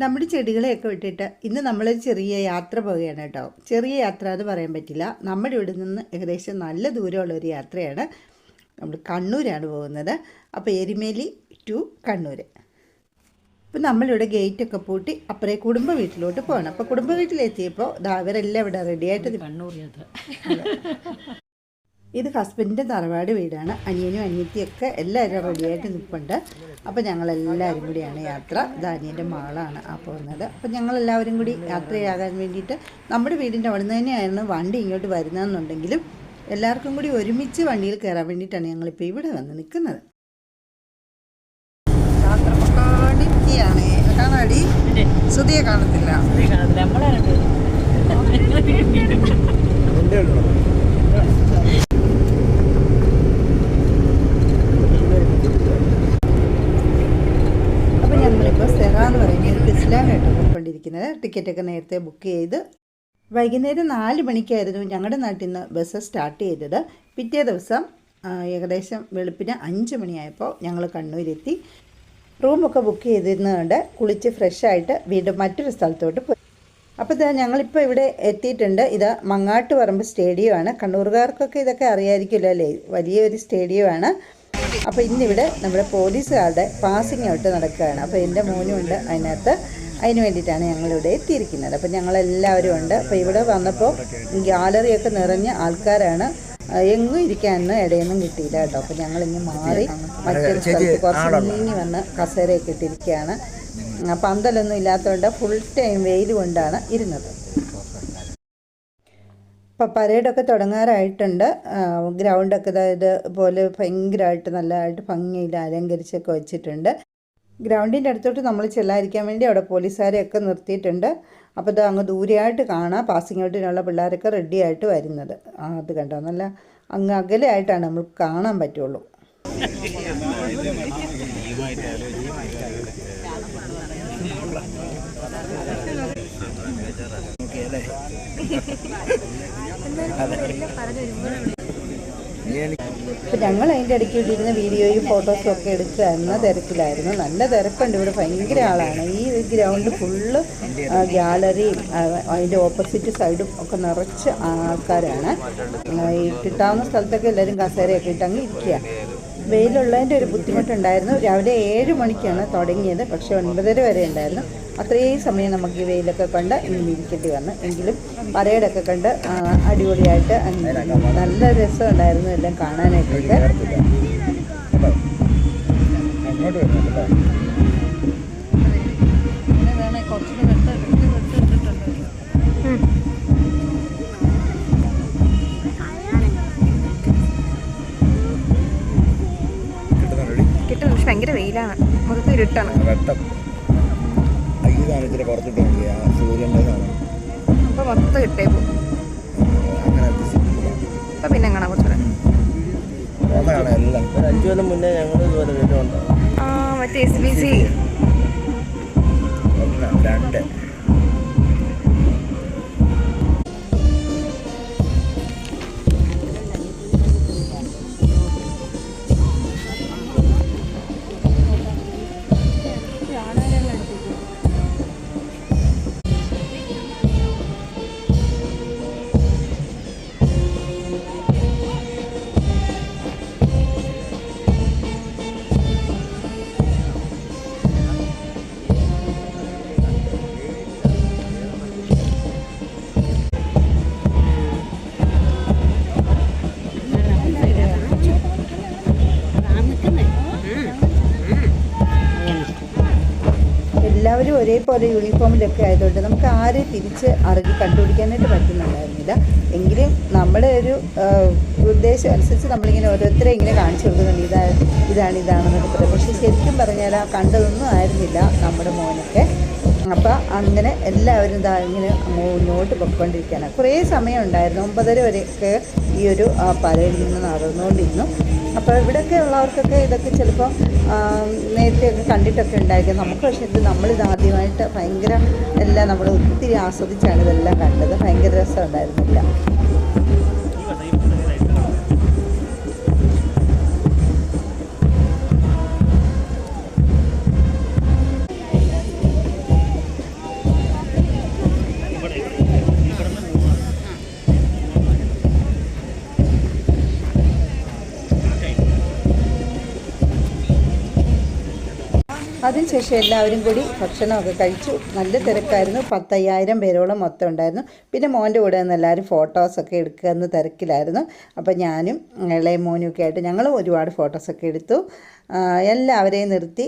നമ്മുടെ ചെടികളെയൊക്കെ വിട്ടിട്ട് ഇന്ന് നമ്മളൊരു ചെറിയ യാത്ര പോവുകയാണ് കേട്ടോ. ചെറിയ യാത്ര എന്ന് പറയാൻ പറ്റില്ല. നമ്മുടെ ഇവിടെ നിന്ന് ഏകദേശം നല്ല ദൂരമുള്ള ഒരു യാത്രയാണ് നമ്മൾ കണ്ണൂരാണ് പോകുന്നത്. അപ്പോൾ എരുമേലി ടു കണ്ണൂർ അപ്പോൾ നമ്മളിവിടെ ഗേറ്റൊക്കെ പൂട്ടി അപ്പറേ കുടുംബ വീട്ടിലോട്ട് പോകണം. അപ്പോൾ കുടുംബ വീട്ടിലെത്തിയപ്പോൾ ദാ അവരെല്ലാം ഇവിടെ റെഡിയായിട്ട്. കണ്ണൂർ യാത്ര. ഇത് ഹസ്ബൻഡിന്റെ തറവാട് വീടാണ്. അനിയനും അനിയത്തിയൊക്കെ എല്ലാവരും റെഡിയായിട്ട് നിൽപ്പുണ്ട് അപ്പോൾ ഞങ്ങളെല്ലാവരും കൂടിയാണ് യാത്ര. ഇത് അനിയന്റെ മകളാണ് ആ പോകുന്നത്. അപ്പോൾ ഞങ്ങളെല്ലാവരും കൂടി യാത്രയാകാൻ വേണ്ടിയിട്ട് നമ്മുടെ വീടിന്റെ അവിടെ നിന്ന് തന്നെയായിരുന്നു വണ്ടി ഇങ്ങോട്ട് വരുന്നതെന്നുണ്ടെങ്കിലും എല്ലാവർക്കും കൂടി ഒരുമിച്ച് വണ്ടിയിൽ കയറാൻ വേണ്ടിയിട്ടാണ് ഞങ്ങളിപ്പോൾ ഇവിടെ വന്ന് നിൽക്കുന്നത്. കാണാടി? സുതിയെ കാണത്തില്ല ഞങ്ങളിപ്പോൾ സെറ എന്ന് പറയുന്ന ഒരു ബസ്സിലാണ് കേട്ടോ പോയിക്കൊണ്ടിരിക്കുന്നത് ടിക്കറ്റൊക്കെ നേരത്തെ ബുക്ക് ചെയ്ത് വൈകുന്നേരം നാല് മണിക്കായിരുന്നു ഞങ്ങളുടെ നാട്ടിൽ നിന്ന് ബസ് സ്റ്റാർട്ട് ചെയ്തത്. പിറ്റേ ദിവസം ഏകദേശം വെളുപ്പിന് അഞ്ച് മണിയായപ്പോൾ ഞങ്ങൾ കണ്ണൂരെത്തി റൂമൊക്കെ ബുക്ക് ചെയ്തിരുന്നതുകൊണ്ട് കുളിച്ച് ഫ്രഷായിട്ട് വീണ്ടും മറ്റൊരു സ്ഥലത്തോട്ട് പോയി. അപ്പോൾ ഇതാ ഞങ്ങളിപ്പോൾ ഇവിടെ എത്തിയിട്ടുണ്ട്. ഇത് മങ്ങാട്ട് പറമ്പ് സ്റ്റേഡിയമാണ്. കണ്ണൂർകാർക്കൊക്കെ ഇതൊക്കെ അറിയാമായിരിക്കുമല്ലോ അല്ലേ? വലിയൊരു സ്റ്റേഡിയമാണ്. അപ്പോൾ ഇന്നിവിടെ നമ്മുടെ പോലീസുകാരുടെ പാസിംഗ് ഔട്ട് നടക്കുകയാണ്. അപ്പോൾ എന്റെ മോനുമുണ്ട് അതിനകത്ത്. അതിന് വേണ്ടിയിട്ടാണ് ഞങ്ങളിവിടെ എത്തിയിരിക്കുന്നത്. അപ്പോൾ ഞങ്ങളെല്ലാവരും ഉണ്ട്. അപ്പോൾ ഇവിടെ വന്നപ്പോൾ ഗ്യാലറിയൊക്കെ നിറഞ്ഞ ആൾക്കാരാണ്. എങ്ങും ഇരിക്കാനൊന്നും ഇടയൊന്നും കിട്ടിയില്ല കേട്ടോ. അപ്പോൾ ഞങ്ങളിങ്ങ് മാറി മറ്റൊരു സ്ഥലത്ത് കുറച്ച് നീങ്ങി വന്ന് കസേരയൊക്കെ ഇട്ടിരിക്കുകയാണ്. പന്തലൊന്നും ഇല്ലാത്തതുകൊണ്ട് ഫുൾ ടൈം വെയിൽ കൊണ്ടാണ് ഇരുന്നത്. ഇപ്പോൾ പരേഡൊക്കെ തുടങ്ങാറായിട്ടുണ്ട്. ഗ്രൗണ്ടൊക്കെ ദാ പോലെ ഭയങ്കരമായിട്ട് നല്ലതായിട്ട് ഭംഗിയിൽ അലങ്കരിച്ചൊക്കെ വെച്ചിട്ടുണ്ട്. ഗ്രൗണ്ടിന്റെ അടുത്തോട്ട് നമ്മൾ ചെല്ലാതിരിക്കാൻ വേണ്ടി അവിടെ പോലീസുകാരെയൊക്കെ നിർത്തിയിട്ടുണ്ട്. അപ്പോൾ ഇത് അങ്ങ് ദൂരെയായിട്ട് കാണാം. പാസിംഗ് ഔട്ടിനുള്ള പിള്ളേരൊക്കെ റെഡി ആയിട്ട് വരുന്നത് അത് കണ്ടോ? നല്ല അങ്ങ് അകലെയായിട്ടാണ് നമ്മൾ കാണാൻ പറ്റുള്ളൂ. അപ്പോൾ ഞങ്ങൾ അതിന്റെ ഇടയ്ക്ക് ഇട്ടിരുന്ന വീഡിയോയും ഫോട്ടോസും ഒക്കെ എടുക്കുന്ന തിരക്കിലായിരുന്നു. നല്ല തിരക്കുണ്ട് ഇവിടെ ഭയങ്കര ആളാണ്. ഈ ഗ്രൗണ്ട് ഫുള്ള് ഗ്യാലറിയും അതിന്റെ ഓപ്പോസിറ്റ് സൈഡും ഒക്കെ നിറച്ച് ആൾക്കാരാണ്. കിട്ടാവുന്ന സ്ഥലത്തൊക്കെ എല്ലാവരും കസേരയൊക്കെ ഇട്ടങ്ങ് ഇരിക്കുക വെയിലുള്ളതിന്റെ ഒരു ബുദ്ധിമുട്ടുണ്ടായിരുന്നു. രാവിലെ ഏഴ് മണിക്കാണ് തുടങ്ങിയത്. പക്ഷേ ഒൻപതര വരെ ഉണ്ടായിരുന്നു. അത്രയും സമയം നമുക്ക് ഈ വെയിലൊക്കെ കണ്ട് ഇങ്ങനെ ഇരിക്കേണ്ടി വന്നു. എങ്കിലും പരേഡൊക്കെ കണ്ട് അടിപൊളിയായിട്ട് നല്ല രസം ഉണ്ടായിരുന്നു എല്ലാം കാണാനായിട്ടൊക്കെ. പോകുന്നതാണ് എല്ലാം. ഒരു അഞ്ചു കൊല്ലം മുന്നേ ഞങ്ങൾ ഇതുപോലെ വരുന്നുണ്ട് ആ മറ്റേ എസ് ബി സി ഒന്ന് രണ്ട്. ഒരേപോലെ യൂണിഫോമിലൊക്കെ ആയതുകൊണ്ട് നമുക്ക് ആരെ തിരിച്ച് അറിഞ്ഞ് കണ്ടുപിടിക്കാനായിട്ട് പറ്റുന്നുണ്ടായിരുന്നില്ല. എങ്കിലും നമ്മുടെ ഒരു ഉദ്ദേശം അനുസരിച്ച് നമ്മളിങ്ങനെ ഓരോരുത്തരെ ഇങ്ങനെ കാണിച്ചു കൊടുക്കുന്നുണ്ട്. ഇതാ ഇതാണ് ഇതാണെന്നൊക്കെ പറയാം. പക്ഷേ ശരിക്കും പറഞ്ഞാൽ ആ കണ്ടതൊന്നും ആയിരുന്നില്ല നമ്മുടെ മോനൊക്കെ. അപ്പോൾ അങ്ങനെ എല്ലാവരും ഇതാ ഇങ്ങനെ മുന്നോട്ട് പൊയ്ക്കൊണ്ടിരിക്കുകയാണ്. കുറേ സമയം ഉണ്ടായിരുന്നു ഒമ്പതര വരെയൊക്കെ ഈ ഒരു ആ, പരേഡിൽ നിന്ന് നടന്നുകൊണ്ടിരുന്നു. അപ്പോൾ ഇവിടെയൊക്കെ ഉള്ളവർക്കൊക്കെ ഇതൊക്കെ ചിലപ്പോൾ നേരത്തെയൊക്കെ കണ്ടിട്ടൊക്കെ ഉണ്ടായിരിക്കും. നമുക്ക് പക്ഷേ ഇത് നമ്മളിത് ആദ്യമായിട്ട് ഭയങ്കര എല്ലാം നമ്മൾ ഒത്തിരി ആസ്വദിച്ചാണ് ഇതെല്ലാം കണ്ടത്. ഭയങ്കര രസമുണ്ടായിരുന്നില്ല. അതിനുശേഷം എല്ലാവരും കൂടി ഭക്ഷണമൊക്കെ കഴിച്ചു. നല്ല തിരക്കായിരുന്നു. പത്തയ്യായിരം പേരോളം മൊത്തം ഉണ്ടായിരുന്നു. പിന്നെ മോന്റെ കൂടെ നിന്ന് എല്ലാവരും ഫോട്ടോസൊക്കെ എടുക്കുക എന്ന് തിരക്കിലായിരുന്നു. അപ്പോൾ ഞാനും ഇളയ മോനും ഒക്കെ ആയിട്ട് ഞങ്ങളും ഒരുപാട് ഫോട്ടോസൊക്കെ എടുത്തു. എല്ലാവരെയും നിർത്തി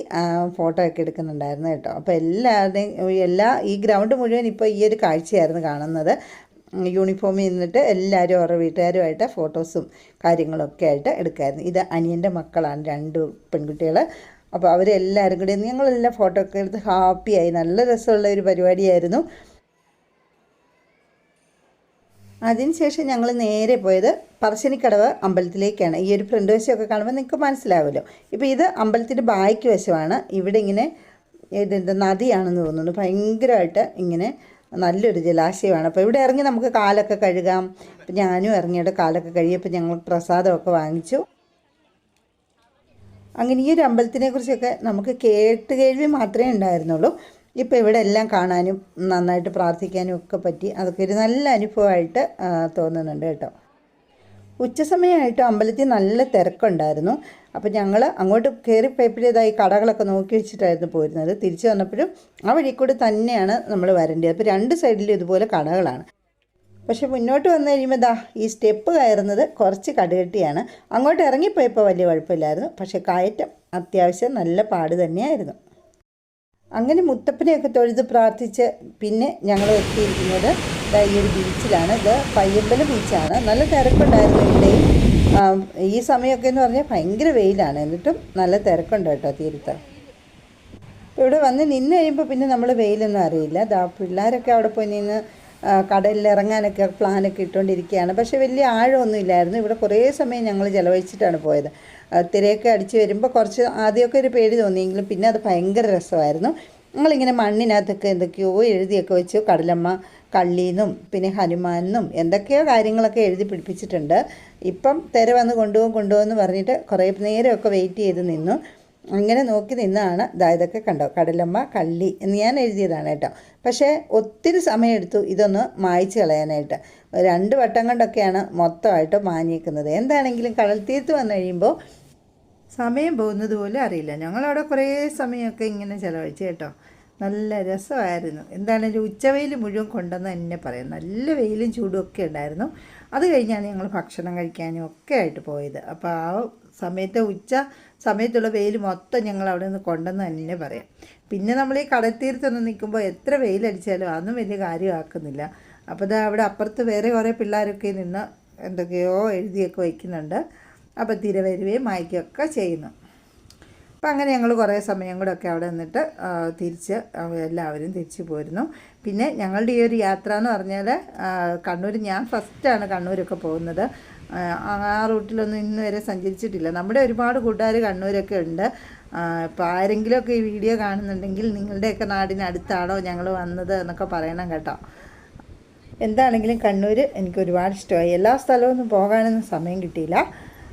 ഫോട്ടോ ഒക്കെ എടുക്കുന്നുണ്ടായിരുന്നു കേട്ടോ. അപ്പോൾ എല്ലാവരുടെയും എല്ലാ ഈ ഗ്രൗണ്ട് മുഴുവൻ ഇപ്പോൾ ഈ ഒരു കാഴ്ചയായിരുന്നു കാണുന്നത്. യൂണിഫോമിൽ നിന്നിട്ട് എല്ലാവരും അവരുടെ വീട്ടുകാരുമായിട്ട് ഫോട്ടോസും കാര്യങ്ങളൊക്കെ ആയിട്ട് എടുക്കായിരുന്നു. ഇത് അനിയന്റെ മക്കളാണ് രണ്ട് പെൺകുട്ടികൾ അപ്പോൾ അവരെല്ലാവരും കൂടി ഞങ്ങളെല്ലാം ഫോട്ടോ ഒക്കെ എടുത്ത് ഹാപ്പിയായി നല്ല രസമുള്ള ഒരു പരിപാടിയായിരുന്നു. അതിനുശേഷം ഞങ്ങൾ നേരെ പോയത് പറശ്ശിനിക്കടവ് അമ്പലത്തിലേക്കാണ്. ഈ ഒരു ഫ്രണ്ട് വശമൊക്കെ കാണുമ്പോൾ നിങ്ങൾക്ക് മനസ്സിലാവുമല്ലോ. ഇപ്പോൾ ഇത് അമ്പലത്തിന്റെ ബായ്ക്ക് വശമാണ്. ഇവിടെ ഇങ്ങനെ ഇതെന്താ നദിയാണെന്ന് തോന്നുന്നു. ഭയങ്കരമായിട്ട് ഇങ്ങനെ നല്ലൊരു ജലാശയമാണ്. അപ്പോൾ ഇവിടെ ഇറങ്ങി നമുക്ക് കാലൊക്കെ കഴുകാം. അപ്പം ഞാനും ഇറങ്ങിയിട്ട് കാലൊക്കെ കഴുകിയപ്പോൾ ഞങ്ങൾ പ്രസാദമൊക്കെ വാങ്ങിച്ചു. അങ്ങനെ ഈ ഒരു അമ്പലത്തിനെ കുറിച്ചൊക്കെ നമുക്ക് കേട്ട് കേൾവി മാത്രമേ ഉണ്ടായിരുന്നുള്ളൂ. ഇപ്പോൾ ഇവിടെ എല്ലാം കാണാനും നന്നായിട്ട് പ്രാർത്ഥിക്കാനും ഒക്കെ പറ്റി അതൊക്കെ ഒരു നല്ല അനുഭവമായിട്ട് തോന്നുന്നുണ്ട് കേട്ടോ. ഉച്ചസമയമായിട്ട് അമ്പലത്തിൽ നല്ല തിരക്കുണ്ടായിരുന്നു. അപ്പോൾ ഞങ്ങൾ അങ്ങോട്ട് കയറി പോയപ്പോഴേതായി കടകളൊക്കെ നോക്കി വെച്ചിട്ടായിരുന്നു പോരുന്നത്. തിരിച്ചു വന്നപ്പോഴും ആ വഴി കൂടി തന്നെയാണ് നമ്മൾ വരേണ്ടത്. അപ്പോൾ രണ്ട് സൈഡിലും ഇതുപോലെ കടകളാണ്. പക്ഷെ മുന്നോട്ട് വന്നു കഴിയുമ്പോൾ ദാ ഈ സ്റ്റെപ്പ് കയറുന്നത് കുറച്ച് കടുകട്ടിയാണ്. അങ്ങോട്ട് ഇറങ്ങിപ്പോയപ്പോൾ വലിയ കുഴപ്പമില്ലായിരുന്നു. പക്ഷെ കയറ്റം അത്യാവശ്യം നല്ല പാട് തന്നെയായിരുന്നു. അങ്ങനെ മുത്തപ്പനെയൊക്കെ തൊഴുത് പ്രാർത്ഥിച്ച് പിന്നെ ഞങ്ങൾ എത്തിയിരിക്കുന്നത് ഈ ഒരു ബീച്ചിലാണ്. ഇത് പയ്യമ്പലം ബീച്ചാണ്. നല്ല തിരക്കുണ്ടായിരുന്നു ഇവിടെയും ഈ സമയമൊക്കെ എന്ന് പറഞ്ഞാൽ ഭയങ്കര വെയിലാണ്. എന്നിട്ടും നല്ല തിരക്കുണ്ട് കേട്ടോ തീരത്ത്. ഇവിടെ വന്ന് നിന്ന് കഴിയുമ്പോൾ പിന്നെ നമ്മൾ വെയിലൊന്നും അറിയില്ല. ദാ പിള്ളേരൊക്കെ അവിടെ പോയി നിന്ന് കടലിൽ ഇറങ്ങാനൊക്കെ പ്ലാനൊക്കെ ഇട്ടുകൊണ്ടിരിക്കുകയാണ്. പക്ഷേ വലിയ ആഴമൊന്നും ഇല്ലായിരുന്നു. ഇവിടെ കുറേ സമയം ഞങ്ങൾ ചിലവഴിച്ചിട്ടാണ് പോയത്. തിരയൊക്കെ അടിച്ച് വരുമ്പോൾ കുറച്ച് ആദ്യമൊക്കെ ഒരു പേടി തോന്നിയെങ്കിലും പിന്നെ അത് ഭയങ്കര രസമായിരുന്നു. ഞങ്ങളിങ്ങനെ മണ്ണിനകത്തൊക്കെ എന്തൊക്കെയോ എഴുതിയൊക്കെ വെച്ചു കടലമ്മ കള്ളീന്നും പിന്നെ ഹനുമാനെന്നും എന്തൊക്കെയോ കാര്യങ്ങളൊക്കെ എഴുതി പിടിപ്പിച്ചിട്ടുണ്ട്. ഇപ്പം തിര വന്ന് കൊണ്ടുപോകും കൊണ്ടുപോകുമെന്ന് പറഞ്ഞിട്ട് കുറേ നേരമൊക്കെ വെയിറ്റ് ചെയ്ത് നിന്നു. അങ്ങനെ നോക്കി നിന്നാണ് ദാ ഇതൊക്കെ കണ്ടോ? കടലമ്മ കള്ളി എന്ന് ഞാൻ എഴുതിയതാണ് കേട്ടോ. പക്ഷേ ഒത്തിരി സമയമെടുത്തു ഇതൊന്ന് മായ്ച്ചു കളയാനായിട്ട്. രണ്ട് വട്ടം കൊണ്ടൊക്കെയാണ് മൊത്തമായിട്ട് മാഞ്ഞേക്കുന്നത് എന്താണെങ്കിലും കടൽ തീർത്ത് വന്നു കഴിയുമ്പോൾ സമയം പോകുന്നത് പോലും അറിയില്ല. ഞങ്ങളവിടെ കുറേ സമയമൊക്കെ ഇങ്ങനെ ചിലവഴിച്ചു കേട്ടോ. നല്ല രസമായിരുന്നു. എന്താണെങ്കിലും ഉച്ചവെയിൽ മുഴുവൻ കൊണ്ടെന്ന് തന്നെ പറയാം. നല്ല വെയിലും ചൂടും ഒക്കെ ഉണ്ടായിരുന്നു. അത് കഴിഞ്ഞാണ് ഞങ്ങൾ ഭക്ഷണം കഴിക്കാനും ഒക്കെ ആയിട്ട് പോയത്. അപ്പോൾ ആ സമയത്ത് ഉച്ച സമയത്തുള്ള വെയിൽ മൊത്തം ഞങ്ങൾ അവിടെ നിന്ന് കൊണ്ടെന്ന് തന്നെ പറയാം. പിന്നെ നമ്മൾ ഈ കടത്തീരത്തൊന്ന് നിൽക്കുമ്പോൾ എത്ര വെയിലടിച്ചാലും അതൊന്നും വലിയ കാര്യമാക്കുന്നില്ല. അപ്പോൾ ഇത് അവിടെ അപ്പുറത്ത് വേറെ കുറേ പിള്ളേരൊക്കെ നിന്ന് എന്തൊക്കെയോ എഴുതിയൊക്കെ വയ്ക്കുന്നുണ്ട്. അപ്പോൾ തിര വരികയും മായ്ക്കുകയൊക്കെ ചെയ്യുന്നു. അപ്പം അങ്ങനെ ഞങ്ങൾ കുറേ സമയം കൂടെ ഒക്കെ അവിടെ നിന്നിട്ട് തിരിച്ച് എല്ലാവരും തിരിച്ചു പോരുന്നു. പിന്നെ ഞങ്ങളുടെ ഈ ഒരു യാത്ര എന്ന് പറഞ്ഞാൽ കണ്ണൂർ ഞാൻ ഫസ്റ്റാണ് കണ്ണൂരൊക്കെ പോകുന്നത്. ആ, റൂട്ടിലൊന്നും ഇന്ന് വരെ സഞ്ചരിച്ചിട്ടില്ല. നമ്മുടെ ഒരുപാട് കൂട്ടുകാർ കണ്ണൂരൊക്കെ ഉണ്ട്. ഇപ്പോൾ ആരെങ്കിലുമൊക്കെ ഈ വീഡിയോ കാണുന്നുണ്ടെങ്കിൽ നിങ്ങളുടെയൊക്കെ നാടിനടുത്താണോ ഞങ്ങൾ വന്നത് എന്നൊക്കെ പറയണം കേട്ടോ. എന്താണെങ്കിലും കണ്ണൂർ എനിക്ക് ഒരുപാട് ഇഷ്ടമായി. എല്ലാ സ്ഥലമൊന്നും പോകാനൊന്നും സമയം കിട്ടിയില്ല.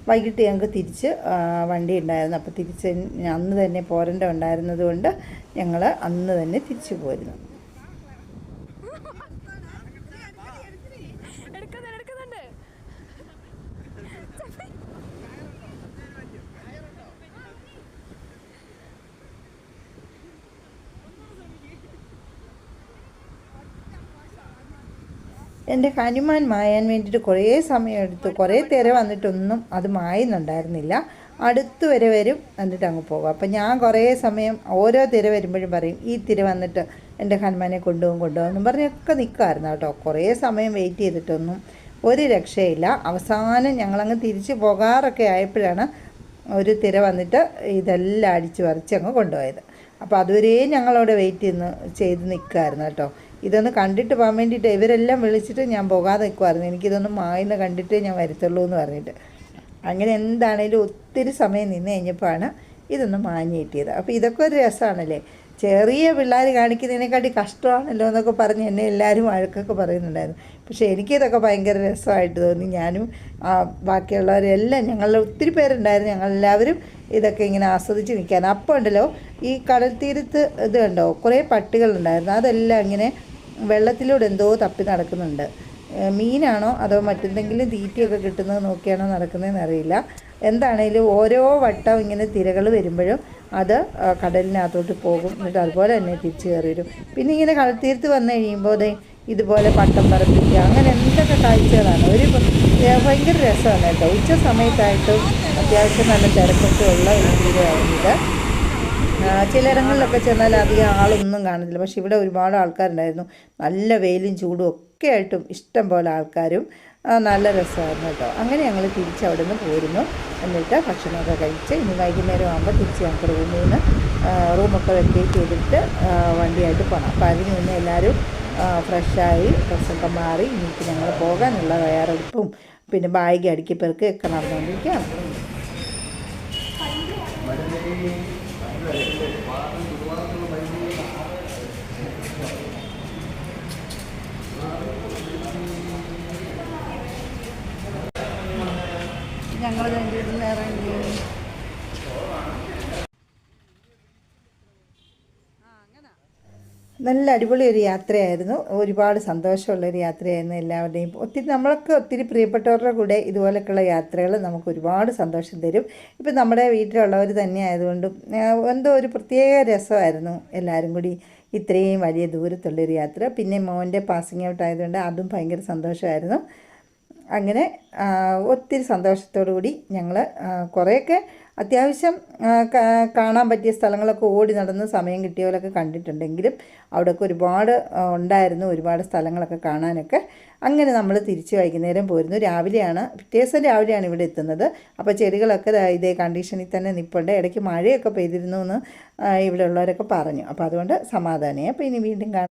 വൈകിട്ട് ഞങ്ങൾക്ക് തിരിച്ച് വണ്ടി ഉണ്ടായിരുന്നു. അപ്പോൾ തിരിച്ച് അന്ന് തന്നെ പോരണ്ട ഉണ്ടായിരുന്നത് കൊണ്ട് ഞങ്ങൾ അന്ന് തന്നെ തിരിച്ചു പോരുന്നു. എന്റെ ഹനുമാൻ മായാൻ വേണ്ടിയിട്ട് കുറേ സമയമെടുത്തു കുറേ തിര വന്നിട്ടൊന്നും അത് മായുന്നുണ്ടായിരുന്നില്ല. അടുത്ത് വരെ വരും എന്നിട്ട് അങ്ങ് പോകും. അപ്പം ഞാൻ കുറേ സമയം ഓരോ തിര വരുമ്പോഴും പറയും ഈ തിര വന്നിട്ട് എന്റെ ഹനുമാനെ കൊണ്ടുപോകും കൊണ്ടുപോകും എന്നും പറഞ്ഞൊക്കെ നിൽക്കുമായിരുന്നു കേട്ടോ. കുറേ സമയം വെയിറ്റ് ചെയ്തിട്ടൊന്നും ഒരു രക്ഷയില്ല. അവസാനം ഞങ്ങളങ്ങ് തിരിച്ച് പോകാറൊക്കെ ആയപ്പോഴാണ് ഒരു തിര വന്നിട്ട് ഇതെല്ലാം അടിച്ച് പറിച്ച് അങ്ങ് കൊണ്ടുപോയത്. അപ്പോൾ അതുവരെയും ഞങ്ങളവിടെ വെയിറ്റ് ചെയ്യുന്ന ചെയ്ത് നിൽക്കുമായിരുന്നു കേട്ടോ. ഇതൊന്ന് കണ്ടിട്ട് പോകാൻ വേണ്ടിയിട്ട് ഇവരെല്ലാം വിളിച്ചിട്ട് ഞാൻ പോകാതെ നിൽക്കുമായിരുന്നു എനിക്കിതൊന്ന് മായുന്ന കണ്ടിട്ടേ ഞാൻ വരത്തുള്ളൂ എന്ന് പറഞ്ഞിട്ട്. അങ്ങനെ എന്താണേലും ഒത്തിരി സമയം നിന്ന് കഴിഞ്ഞപ്പോഴാണ് ഇതൊന്ന് മാഞ്ഞ് കിട്ടിയത്. അപ്പോൾ ഇതൊക്കെ ഒരു രസമാണല്ലേ? ചെറിയ പിള്ളേർ കാണിക്കുന്നതിനെക്കാട്ടി കഷ്ടമാണല്ലോ എന്നൊക്കെ പറഞ്ഞ് എന്നെ എല്ലാവരും വഴക്കൊക്കെ പറയുന്നുണ്ടായിരുന്നു. പക്ഷേ എനിക്കിതൊക്കെ ഭയങ്കര രസമായിട്ട് തോന്നി. ഞാനും ബാക്കിയുള്ളവരെല്ലാം ഞങ്ങളിൽ ഒത്തിരി പേരുണ്ടായിരുന്നു. ഞങ്ങളെല്ലാവരും ഇതൊക്കെ ഇങ്ങനെ ആസ്വദിച്ച് നിൽക്കാൻ. അപ്പോൾ ഉണ്ടല്ലോ ഈ കടൽ തീരത്ത് ഇത് കണ്ടോ? കുറേ പട്ടികളുണ്ടായിരുന്നു. അതെല്ലാം ഇങ്ങനെ വെള്ളത്തിലൂടെ എന്തോ തപ്പി നടക്കുന്നുണ്ട്. മീനാണോ അതോ മറ്റെന്തെങ്കിലും തീറ്റയൊക്കെ കിട്ടുന്നത് നോക്കിയാണോ നടക്കുന്നതെന്ന് അറിയില്ല എന്താണേലും ഓരോ വട്ടം ഇങ്ങനെ തിരകൾ വരുമ്പോഴും അത് കടലിനകത്തോട്ട് പോകും. എന്നിട്ട് അതുപോലെ തന്നെ തിരിച്ചു കയറി വരും. പിന്നെ ഇങ്ങനെ കടൽത്തീരത്ത് വന്നു കഴിയുമ്പോൾ ദേ ഇതുപോലെ പട്ടം പറപ്പിക്കുക അങ്ങനെ എന്തൊക്കെ കാഴ്ചകളാണ്. ഒരു ഭയങ്കര രസമാണ് കേട്ടോ. ഉച്ച സമയത്തായിട്ടും അത്യാവശ്യം നല്ല തിരക്കൊക്കെ ഉള്ള ഒരു തീരമാണിത്. ചിലയിടങ്ങളിലൊക്കെ ചെന്നാൽ അധികം ആളൊന്നും കാണത്തില്ല പക്ഷെ ഇവിടെ ഒരുപാട് ആൾക്കാരുണ്ടായിരുന്നു. നല്ല വെയിലും ചൂടും ഒക്കെ ആയിട്ടും ഇഷ്ടം പോലെ ആൾക്കാരും നല്ല രസമായിരുന്നു കേട്ടോ. അങ്ങനെ ഞങ്ങൾ തിരിച്ച് അവിടെ നിന്ന് പോരുന്നു. എന്നിട്ട് ഭക്ഷണമൊക്കെ കഴിച്ച് ഇനി വൈകുന്നേരം ആകുമ്പോൾ തിരിച്ച് ഞങ്ങൾക്ക് റൂമിൽ നിന്ന് റൂമൊക്കെ വെക്കേറ്റ് ചെയ്തിട്ട് വണ്ടിയായിട്ട് പോകണം അപ്പോൾ അതിന് മുന്നേ എല്ലാവരും ഫ്രഷായി ഡ്രസ്സൊക്കെ മാറി ഇനിയിപ്പോൾ ഞങ്ങൾ പോകാനുള്ള തയ്യാറെടുപ്പും പിന്നെ ബാഗ് അടുക്കി പെറുക്കി ഒക്കെ നടന്നുകൊണ്ടിരിക്കുകയാണ്. ഞങ്ങൾ രണ്ടുപേരും ഇറങ്ങി നല്ല അടിപൊളി ഒരു യാത്രയായിരുന്നു. ഒരുപാട് സന്തോഷമുള്ള ഒരു യാത്രയായിരുന്നു എല്ലാവരുടെയും. ഒത്തിരി നമ്മളൊക്കെ ഒത്തിരി പ്രിയപ്പെട്ടവരുടെ കൂടെ ഇതുപോലൊക്കെയുള്ള യാത്രകൾ നമുക്ക് ഒരുപാട് സന്തോഷം തരും. ഇപ്പം നമ്മുടെ വീട്ടിലുള്ളവർ തന്നെ ആയതുകൊണ്ടും എന്തോ ഒരു പ്രത്യേക രസമായിരുന്നു എല്ലാവരും കൂടി ഇത്രയും വലിയ ദൂരത്തുള്ളൊരു യാത്ര. പിന്നെ മോന്റെ പാസിങ് ഔട്ട് ആയതുകൊണ്ട് അതും ഭയങ്കര സന്തോഷമായിരുന്നു. അങ്ങനെ ഒത്തിരി സന്തോഷത്തോടു കൂടി ഞങ്ങൾ കുറേയൊക്കെ അത്യാവശ്യം കാണാൻ പറ്റിയ സ്ഥലങ്ങളൊക്കെ ഓടി നടന്ന് സമയം കിട്ടിയവരൊക്കെ കണ്ടിട്ടുണ്ടെങ്കിലും അവിടെയൊക്കെ ഒരുപാട് ഉണ്ടായിരുന്നു ഒരുപാട് സ്ഥലങ്ങളൊക്കെ കാണാനൊക്കെ. അങ്ങനെ നമ്മൾ തിരിച്ച് വൈകുന്നേരം പോരുന്നു. രാവിലെയാണ് പിറ്റേ രാവിലെയാണ് ഇവിടെ എത്തുന്നത്. അപ്പോൾ ചെടികളൊക്കെ ഇതേ കണ്ടീഷനിൽ തന്നെ നിൽപ്പുണ്ട് ഇടയ്ക്ക് മഴയൊക്കെ പെയ്തിരുന്നു എന്ന് ഇവിടെ ഉള്ളവരൊക്കെ പറഞ്ഞു. അപ്പോൾ അതുകൊണ്ട് സമാധാനമായി അപ്പോൾ ഇനി വീണ്ടും കാണാം.